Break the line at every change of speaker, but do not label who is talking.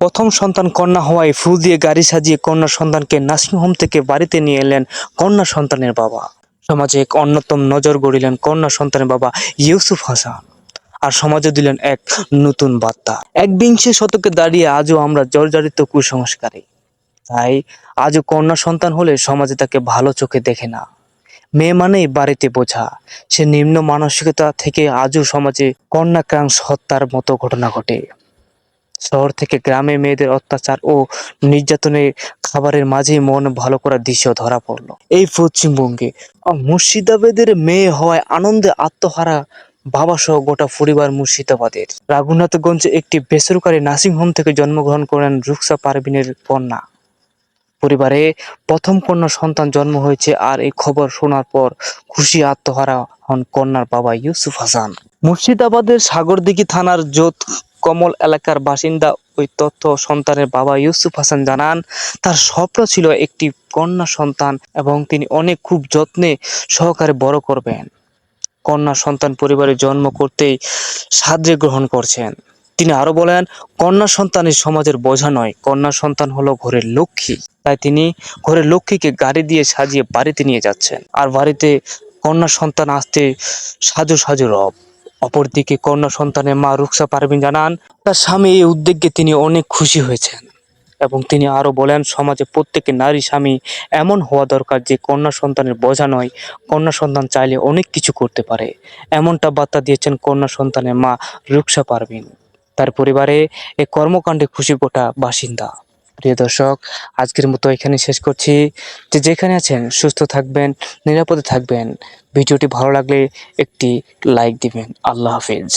প্রথম সন্তান কন্যা হওয়ায় ফুল দিয়ে গাড়ি সাজিয়ে কন্যা সন্তানকে নার্সিংহোম থেকে বাড়িতে নিয়ে এলেন কন্যা সন্তানের বাবা। সমাজে এক অন্যতম নজর গড়িলেন কন্যা সন্তানের বাবা ইউসুফ হাসান। আর সমাজে দিলেন এক নতুন বার্তা। একবিংশ শতকে দাঁড়িয়ে আজও আমরা জর্জরিত কুসংস্কারে। তাই আজও কন্যা সন্তান হলে সমাজে তাকে ভালো চোখে দেখে না। মেয়ে মানেই বাড়িতে বোঝা। সে নিম্ন মানসিকতা থেকে আজও সমাজে কন্যা ক্রাংশ হত্যার মতো ঘটনা ঘটে। শহর থেকে গ্রামে মেয়েদের অত্যাচার ও নির্যাতনের খাবারের মাঝে মন ভালো করার দৃশ্য ধরা পড়ল। এই পশ্চিমবঙ্গে মুর্শিদাবাদের মেয়ে হওয়ায় আনন্দে আত্মহারা বাবা সহ গোটা পরিবার মুর্শিদাবাদের। রাঘুনাথগঞ্জে একটি বেসরকারি নার্সিংহোম থেকে জন্মগ্রহণ করেন রুকসা পারভিনের কন্যা। পরিবারে প্রথম কন্যা সন্তান জন্ম হয়েছে আর এই খবর শোনার পর খুশি আত্মহারা হন কন্যার বাবা ইউসুফ হাসান। মুর্শিদাবাদের সাগরদিঘি থানার জোত কমল এলাকার বাসিন্দা ওই তথ্য সন্তানের বাবা ইউসুফ হাসান জানান, তার স্বপ্ন ছিল একটি কন্যা সন্তান এবং তিনি অনেক খুব যত্নে সহকারে বড় করবেন। কন্যা সন্তান পরিবারে জন্ম করতেই সাদরে গ্রহণ করছেন। তিনি আরও বলেন, কন্যা সন্তানের সমাজের বোঝা নয়, কন্যা সন্তান হলো ঘরের লক্ষ্মী। তাই তিনি ঘরের লক্ষ্মীকে গাড়ি দিয়ে সাজিয়ে বাড়িতে নিয়ে যাচ্ছেন। আর বাড়িতে কন্যা সন্তান আসতে সাজু সাজু রব। অপরদিকে কন্যা সন্তানের মা রুকসা পারভিন জানান, তার স্বামী এই উদ্যোগে তিনি অনেক খুশি হয়েছেন এবং তিনি আরও বলেন, সমাজে প্রত্যেকে নারী স্বামী এমন হওয়া দরকার যে কন্যা সন্তানের বোঝা নয় কন্যা সন্তান চাইলে অনেক কিছু করতে পারে। এমনটা বার্তা দিয়েছেন কন্যা সন্তানের মা রুকসা পারভিন তার পরিবারে এই কর্মকাণ্ডে খুশি গোটা বাসিন্দা। প্রিয় দর্শক, আজকের মতো এখানে শেষ করছি। যে যেখানে আছেন, সুস্থ থাকবেন, নিরাপদে থাকবেন, ভিডিওটি ভালো লাগলে একটি লাইক দিবেন। আল্লাহ হাফিজ।